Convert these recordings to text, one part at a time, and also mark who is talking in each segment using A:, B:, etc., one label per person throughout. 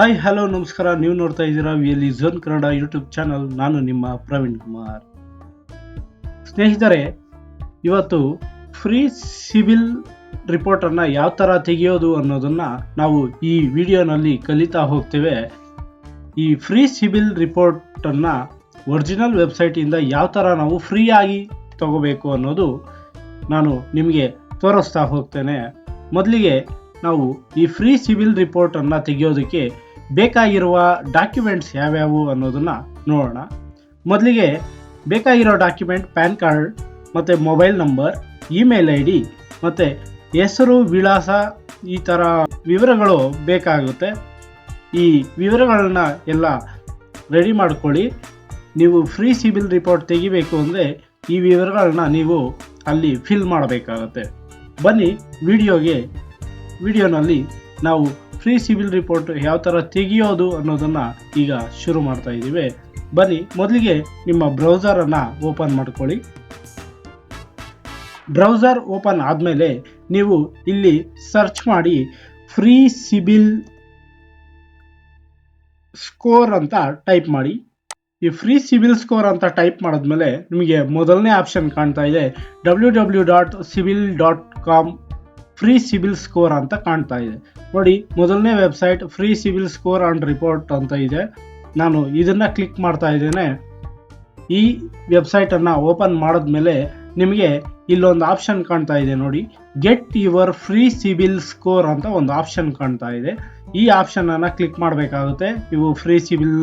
A: Hi hello ನಮಸ್ಕಾರ. ನೀವು ನೋಡ್ತಾ ಇದ್ದೀರಾ V L zone Kannada YouTube channel. ನಾನು ನಿಮ್ಮ ಪ್ರವೀಣ್ ಕುಮಾರ್. ಸ್ನೇಹಿತರೆ, ಇವತ್ತು ಫ್ರೀ ಸಿವಿಲ್ ರಿಪೋರ್ಟನ್ನು ಯಾವ ಥರ ತೆಗೆಯೋದು ಅನ್ನೋದನ್ನು ನಾವು ಈ ವಿಡಿಯೋನಲ್ಲಿ ಕಲಿತಾ ಹೋಗ್ತೇವೆ. ಈ ಫ್ರೀ ಸಿವಿಲ್ ರಿಪೋರ್ಟನ್ನು ಒರಿಜಿನಲ್ ವೆಬ್ಸೈಟಿಂದ ಯಾವ ಥರ ನಾವು ಫ್ರೀಯಾಗಿ ತಗೋಬೇಕು ಅನ್ನೋದು ನಾನು ನಿಮಗೆ ತೋರಿಸ್ತಾ ಹೋಗ್ತೇನೆ. ಮೊದಲಿಗೆ ನಾವು ಈ ಫ್ರೀ ಸಿವಿಲ್ ರಿಪೋರ್ಟನ್ನು ತೆಗೆಯೋದಕ್ಕೆ ಬೇಕಾಗಿರುವ ಡಾಕ್ಯುಮೆಂಟ್ಸ್ ಯಾವ್ಯಾವು ಅನ್ನೋದನ್ನು ನೋಡೋಣ. ಮೊದಲಿಗೆ ಬೇಕಾಗಿರೋ ಡಾಕ್ಯುಮೆಂಟ್ ಪ್ಯಾನ್ ಕಾರ್ಡ್ ಮತ್ತು mobile number email I D ಮತ್ತು ಹೆಸರು, ವಿಳಾಸ ಈ ಥರ ವಿವರಗಳು ಬೇಕಾಗುತ್ತೆ. ಈ ವಿವರಗಳನ್ನ ಎಲ್ಲ ರೆಡಿ ಮಾಡ್ಕೊಳ್ಳಿ. ನೀವು ಫ್ರೀ ಸಿಬಿಲ್ ರಿಪೋರ್ಟ್ ತೆಗಿಬೇಕು ಅಂದರೆ ಈ ವಿವರಗಳನ್ನ ನೀವು ಅಲ್ಲಿ ಫಿಲ್ ಮಾಡಬೇಕಾಗತ್ತೆ. ಬನ್ನಿ ವಿಡಿಯೋಗೆ ವಿಡಿಯೋನಲ್ಲಿ ನಾವು ಫ್ರೀ ಸಿವಿಲ್ ರಿಪೋರ್ಟ್ ಯಾವ ಥರ ತೆಗೆಯೋದು ಅನ್ನೋದನ್ನು ಈಗ ಶುರು ಮಾಡ್ತಾ ಇದ್ದೀವಿ. ಬನ್ನಿ, ಮೊದಲಿಗೆ ನಿಮ್ಮ ಬ್ರೌಸರನ್ನು ಓಪನ್ ಮಾಡ್ಕೊಳ್ಳಿ. ಬ್ರೌಸರ್ ಓಪನ್ ಆದಮೇಲೆ ನೀವು ಇಲ್ಲಿ ಸರ್ಚ್ ಮಾಡಿ ಫ್ರೀ ಸಿಬಿಲ್ ಸ್ಕೋರ್ ಅಂತ ಟೈಪ್ ಮಾಡಿ. ಈ ಫ್ರೀ ಸಿವಿಲ್ ಸ್ಕೋರ್ ಅಂತ ಟೈಪ್ ಮಾಡಿದ್ಮೇಲೆ ನಿಮಗೆ ಮೊದಲನೇ ಆಪ್ಷನ್ ಕಾಣ್ತಾ ಇದೆ. W W dot civil dot com free CIBIL score ಅಂತ ಕಾಣ್ತಾ ಇದೆ. ನೋಡಿ, ಮೊದಲನೇ website free CIBIL score and report ಅಂತ ಇದೆ. ನಾನು ಇದನ್ನು ಕ್ಲಿಕ್ ಮಾಡ್ತಾ ಇದ್ದೇನೆ. ಈ ವೆಬ್ಸೈಟನ್ನು ಓಪನ್ ಮಾಡಿದ್ಮೇಲೆ ನಿಮಗೆ ಇಲ್ಲೊಂದು ಆಪ್ಷನ್ ಕಾಣ್ತಾ ಇದೆ ನೋಡಿ. Get your free CIBIL score ಅಂತ ಒಂದು ಆಪ್ಷನ್ ಕಾಣ್ತಾ ಇದೆ. ಈ ಆಪ್ಷನನ್ನು ಕ್ಲಿಕ್ ಮಾಡಬೇಕಾಗುತ್ತೆ. ನೀವು ಫ್ರೀ ಸಿಬಿಲ್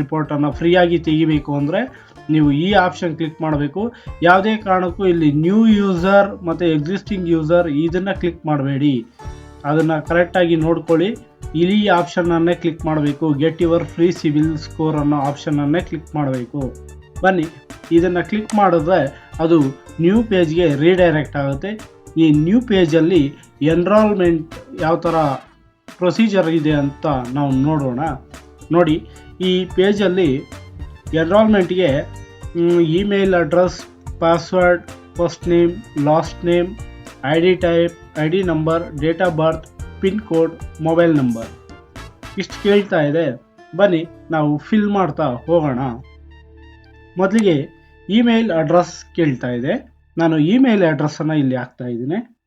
A: ರಿಪೋರ್ಟನ್ನು ಫ್ರೀಯಾಗಿ ತೆಗಿಬೇಕು ಅಂದರೆ ನೀವು ಈ ಆಪ್ಷನ್ ಕ್ಲಿಕ್ ಮಾಡಬೇಕು. ಯಾವುದೇ ಕಾರಣಕ್ಕೂ ಇಲ್ಲಿ ನ್ಯೂ ಯೂಸರ್ ಮತ್ತು ಎಕ್ಸಿಸ್ಟಿಂಗ್ ಯೂಸರ್ ಇದನ್ನು ಕ್ಲಿಕ್ ಮಾಡಬೇಡಿ. ಅದನ್ನು ಕರೆಕ್ಟಾಗಿ ನೋಡ್ಕೊಳ್ಳಿ. ಇಲ್ಲಿ ಆಪ್ಷನನ್ನೇ ಕ್ಲಿಕ್ ಮಾಡಬೇಕು. Get your free civil score ಅನ್ನೋ ಆಪ್ಷನನ್ನೇ ಕ್ಲಿಕ್ ಮಾಡಬೇಕು. ಬನ್ನಿ, ಇದನ್ನು ಕ್ಲಿಕ್ ಮಾಡಿದ್ರೆ ಅದು ನ್ಯೂ ಪೇಜ್ಗೆ ರೀಡೈರೆಕ್ಟ್ ಆಗುತ್ತೆ. ಈ ನ್ಯೂ ಪೇಜಲ್ಲಿ ಎನ್ರಾಲ್ಮೆಂಟ್ ಯಾವ ಥರ ಪ್ರೊಸೀಜರ್ ಇದೆ ಅಂತ ನಾವು ನೋಡೋಣ. ನೋಡಿ, ಈ ಪೇಜಲ್ಲಿ ಎನ್ರಾಲ್ಮೆಂಟ್ಗೆ email address, password, first name, last name, I D type, I D number, date of birth, pin code, mobile number. ಇಷ್ಟು ಕೇಳ್ತಾ ಇದೆ. ಬನ್ನಿ, ನಾವು ಫಿಲ್ ಮಾಡ್ತಾ ಹೋಗೋಣ. ಮೊದಲಿಗೆ ಇಮೇಲ್ ಅಡ್ರೆಸ್ ಕೇಳ್ತಾ ಇದೆ. ನಾನು ಇಮೇಲ್ ಅಡ್ರೆಸ್ಸನ್ನು ಇಲ್ಲಿ ಹಾಕ್ತಾ ಇದ್ದೀನಿ.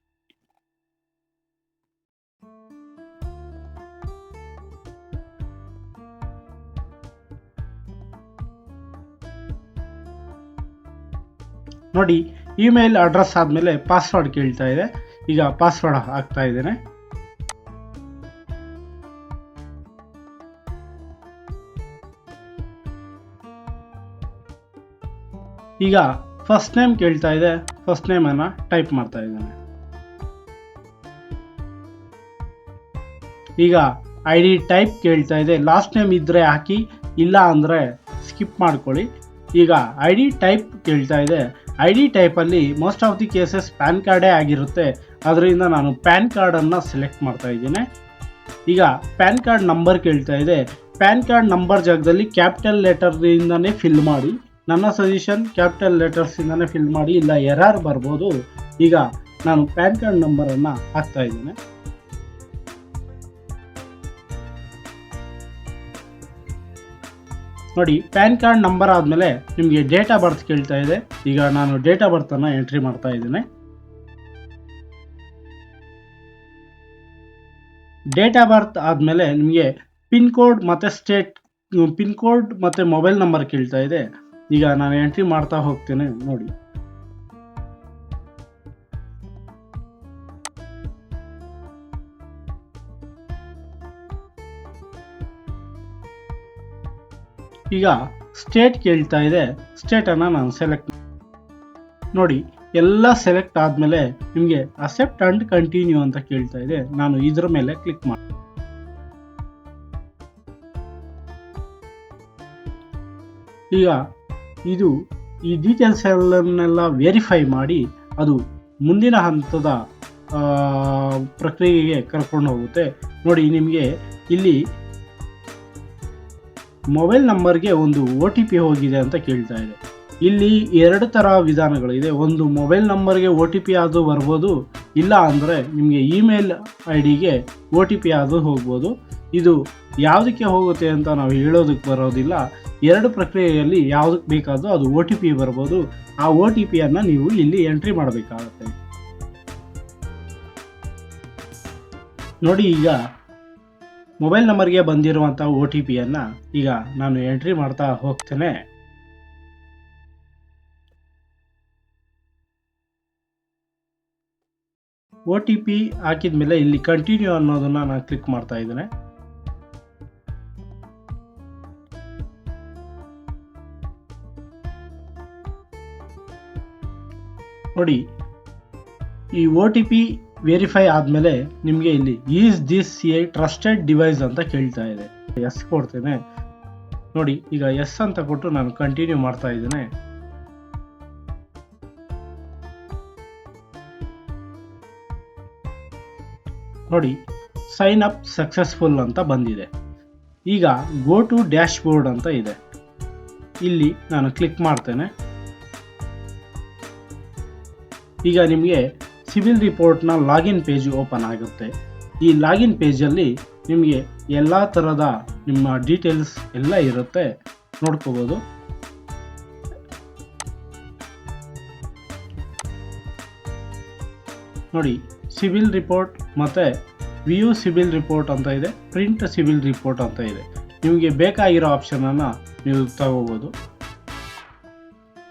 A: ನೋಡಿ ಇಮೇಲ್ ಅಡ್ರೆಸ್ ಆದಮೇಲೆ ಪಾಸ್ವರ್ಡ್ ಕೇಳ್ತಾ ಇದೆ. ಈಗ ಪಾಸ್ವರ್ಡ್ ಹಾಕ್ತಾ ಇದ್ದೇನೆ. ಈಗ ಫಸ್ಟ್ ನೇಮ್ ಕೇಳ್ತಾ ಇದೆ. ಫಸ್ಟ್ ನೇಮನ್ನು ಟೈಪ್ ಮಾಡ್ತಾ ಇದ್ದೇನೆ. ಈಗ ಐ ಡಿ ಟೈಪ್ ಕೇಳ್ತಾ ಇದೆ. ಲಾಸ್ಟ್ ನೇಮ್ ಇದ್ದರೆ ಹಾಕಿ, ಇಲ್ಲ ಅಂದರೆ ಸ್ಕಿಪ್ ಮಾಡ್ಕೊಳ್ಳಿ. ಈಗ ಐ ಡಿ ಟೈಪ್ ಕೇಳ್ತಾ ಇದೆ. ಐ ಡಿ ಟೈಪಲ್ಲಿ most of the cases PAN ಕಾರ್ಡೇ ಆಗಿರುತ್ತೆ. ಅದರಿಂದ ನಾನು ಪ್ಯಾನ್ ಕಾರ್ಡನ್ನು ಸೆಲೆಕ್ಟ್ ಮಾಡ್ತಾ ಇದ್ದೀನಿ. ಈಗ ಪ್ಯಾನ್ ಕಾರ್ಡ್ ನಂಬರ್ ಕೇಳ್ತಾ ಇದೆ. ಪ್ಯಾನ್ ಕಾರ್ಡ್ ನಂಬರ್ ಜಾಗದಲ್ಲಿ ಕ್ಯಾಪಿಟಲ್ ಲೆಟರ್ದಿಂದನೇ ಫಿಲ್ ಮಾಡಿ. ನನ್ನ ಸಜೆಷನ್ ಕ್ಯಾಪಿಟಲ್ ಲೆಟರ್ಸಿಂದನೇ ಫಿಲ್ ಮಾಡಿ, ಇಲ್ಲ ಎರರ್ ಬರ್ಬೋದು. ಈಗ ನಾನು ಪ್ಯಾನ್ ಕಾರ್ಡ್ ನಂಬರನ್ನು ಹಾಕ್ತಾ ಇದ್ದೇನೆ. ನೋಡಿ, ಪ್ಯಾನ್ ಕಾರ್ಡ್ ನಂಬರ್ ಆದಮೇಲೆ ನಿಮಗೆ ಡೇಟ್ ಆಫ್ ಬರ್ತ್ ಕೇಳ್ತಾ ಇದೆ. ಈಗ ನಾನು ಡೇಟ್ ಆಫ್ ಬರ್ತನ್ನು ಎಂಟ್ರಿ ಮಾಡ್ತಾ ಇದ್ದೀನಿ. ಡೇಟ್ ಆಫ್ ಬರ್ತ್ ಆದಮೇಲೆ ನಿಮಗೆ ಪಿನ್ ಕೋಡ್ ಮತ್ತು ಸ್ಟೇಟ್, ಪಿನ್ ಕೋಡ್ ಮತ್ತು ಮೊಬೈಲ್ ನಂಬರ್ ಕೇಳ್ತಾ ಇದೆ. ಈಗ ನಾನು ಎಂಟ್ರಿ ಮಾಡ್ತಾ ಹೋಗ್ತೇನೆ, ನೋಡಿ. ಈಗ ಸ್ಟೇಟ್ ಕೇಳ್ತಾ ಇದೆ. ಸ್ಟೇಟನ್ನು ನಾನು ಸೆಲೆಕ್ಟ್ ನೋಡಿ, ಎಲ್ಲ ಸೆಲೆಕ್ಟ್ ಆದಮೇಲೆ ನಿಮಗೆ ಅಸೆಪ್ಟ್ ಅಂಡ್ ಕಂಟಿನ್ಯೂ ಅಂತ ಕೇಳ್ತಾ ಇದೆ. ನಾನು ಇದರ ಮೇಲೆ ಕ್ಲಿಕ್ ಮಾಡಿ ಈಗ ಇದು ಈ ಡೀಟೇಲ್ಸ್ ಎಲ್ಲನ್ನೆಲ್ಲ ವೆರಿಫೈ ಮಾಡಿ ಅದು ಮುಂದಿನ ಹಂತದ ಪ್ರಕ್ರಿಯೆಗೆ ಕರ್ಕೊಂಡು ಹೋಗುತ್ತೆ. ನೋಡಿ, ನಿಮಗೆ ಇಲ್ಲಿ ಮೊಬೈಲ್ ನಂಬರ್ಗೆ ಒಂದು ಒ ಟಿ ಪಿ ಹೋಗಿದೆ ಅಂತ ಕೇಳ್ತಾ ಇದೆ. ಇಲ್ಲಿ ಎರಡು ಥರ ವಿಧಾನಗಳಿದೆ. ಒಂದು ಮೊಬೈಲ್ ನಂಬರ್ಗೆ ಒ ಟಿ ಪಿ ಆದರೂ ಬರ್ಬೋದು, ಇಲ್ಲ ಅಂದರೆ ನಿಮಗೆ ಇಮೇಲ್ ಐ ಡಿಗೆ ಒ ಟಿ ಪಿ ಆದರೂ ಹೋಗ್ಬೋದು. ಇದು ಯಾವುದಕ್ಕೆ ಹೋಗುತ್ತೆ ಅಂತ ನಾವು ಹೇಳೋದಕ್ಕೆ ಬರೋದಿಲ್ಲ. ಎರಡು ಪ್ರಕ್ರಿಯೆಯಲ್ಲಿ ಯಾವುದಕ್ಕೆ ಬೇಕಾದರೂ ಅದು ಒ ಟಿ ಪಿ ಬರ್ಬೋದು. ಆ ಒ ಟಿ ಪಿಯನ್ನು ನೀವು ಇಲ್ಲಿ ಎಂಟ್ರಿ ಮಾಡಬೇಕಾಗುತ್ತೆ. ನೋಡಿ ಈಗ ಮೊಬೈಲ್ ನಂಬರ್ಗೆ ಬಂದಿರುವಂಥ ಒ ಟಿ ಪಿಯನ್ನು ಈಗ ನಾನು ಎಂಟ್ರಿ ಮಾಡ್ತಾ ಹೋಗ್ತೇನೆ. ಒ ಟಿ ಪಿ ಹಾಕಿದ ಮೇಲೆ ಇಲ್ಲಿ ಕಂಟಿನ್ಯೂ ಅನ್ನೋದನ್ನು ನಾನು ಕ್ಲಿಕ್ ಮಾಡ್ತಾ ಇದ್ದೇನೆ. ನೋಡಿ, ಈ ಒ ಟಿ ಪಿ ವೆರಿಫೈ ಆದಮೇಲೆ ನಿಮಗೆ ಇಲ್ಲಿ is this a trusted device ಅಂತ ಕೇಳ್ತಾ ಇದೆ. ಎಸ್ ಕೊಡ್ತೇನೆ. ನೋಡಿ, ಈಗ ಎಸ್ ಅಂತ ಕೊಟ್ಟು ನಾನು ಕಂಟಿನ್ಯೂ ಮಾಡ್ತಾ ಇದ್ದೇನೆ. ನೋಡಿ ಸೈನ್ ಅಪ್ ಸಕ್ಸಸ್ಫುಲ್ ಅಂತ ಬಂದಿದೆ. ಈಗ ಗೋ ಟು ಡ್ಯಾಶ್ ಬೋರ್ಡ್ ಅಂತ ಇದೆ. ಇಲ್ಲಿ ನಾನು ಕ್ಲಿಕ್ ಮಾಡ್ತೇನೆ. ಈಗ ನಿಮಗೆ ಸಿವಿಲ್ ರಿಪೋರ್ಟ್ನ ಲಾಗಿನ್ ಪೇಜ್ ಓಪನ್ ಆಗುತ್ತೆ. ಈ ಲಾಗಿನ್ ಪೇಜಲ್ಲಿ ನಿಮಗೆ ಎಲ್ಲ ಥರದ ನಿಮ್ಮ ಡೀಟೇಲ್ಸ್ ಎಲ್ಲ ಇರುತ್ತೆ. ನೋಡ್ಕೋಬೋದು. ನೋಡಿ, ಸಿವಿಲ್ ರಿಪೋರ್ಟ್ ಮತ್ತು ವ್ಯೂ ಸಿವಿಲ್ ರಿಪೋರ್ಟ್ ಅಂತ ಇದೆ, ಪ್ರಿಂಟ್ ಸಿವಿಲ್ ರಿಪೋರ್ಟ್ ಅಂತ ಇದೆ. ನಿಮಗೆ ಬೇಕಾಗಿರೋ ಆಪ್ಷನನ್ನು ನೀವು ತಗೋಬೋದು.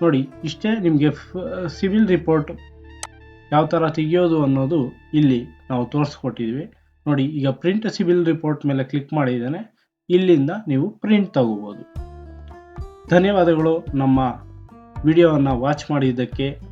A: ನೋಡಿ, ಇಷ್ಟೇ ನಿಮಗೆ ಸಿವಿಲ್ ರಿಪೋರ್ಟ್ ಯಾವ ಥರ ತೆಗೆಯೋದು ಅನ್ನೋದು ಇಲ್ಲಿ ನಾವು ತೋರಿಸ್ಕೊಟ್ಟಿದ್ವಿ. ನೋಡಿ, ಈಗ ಪ್ರಿಂಟ್ ಸಿಬಿಲ್ ರಿಪೋರ್ಟ್ ಮೇಲೆ ಕ್ಲಿಕ್ ಮಾಡಿದ್ದೇನೆ. ಇಲ್ಲಿಂದ ನೀವು ಪ್ರಿಂಟ್ ತಗೋಬೋದು. ಧನ್ಯವಾದಗಳು. ನಮ್ಮ ವಿಡಿಯೋವನ್ನು ವಾಚ್ ಮಾಡಿದ್ದಕ್ಕೆ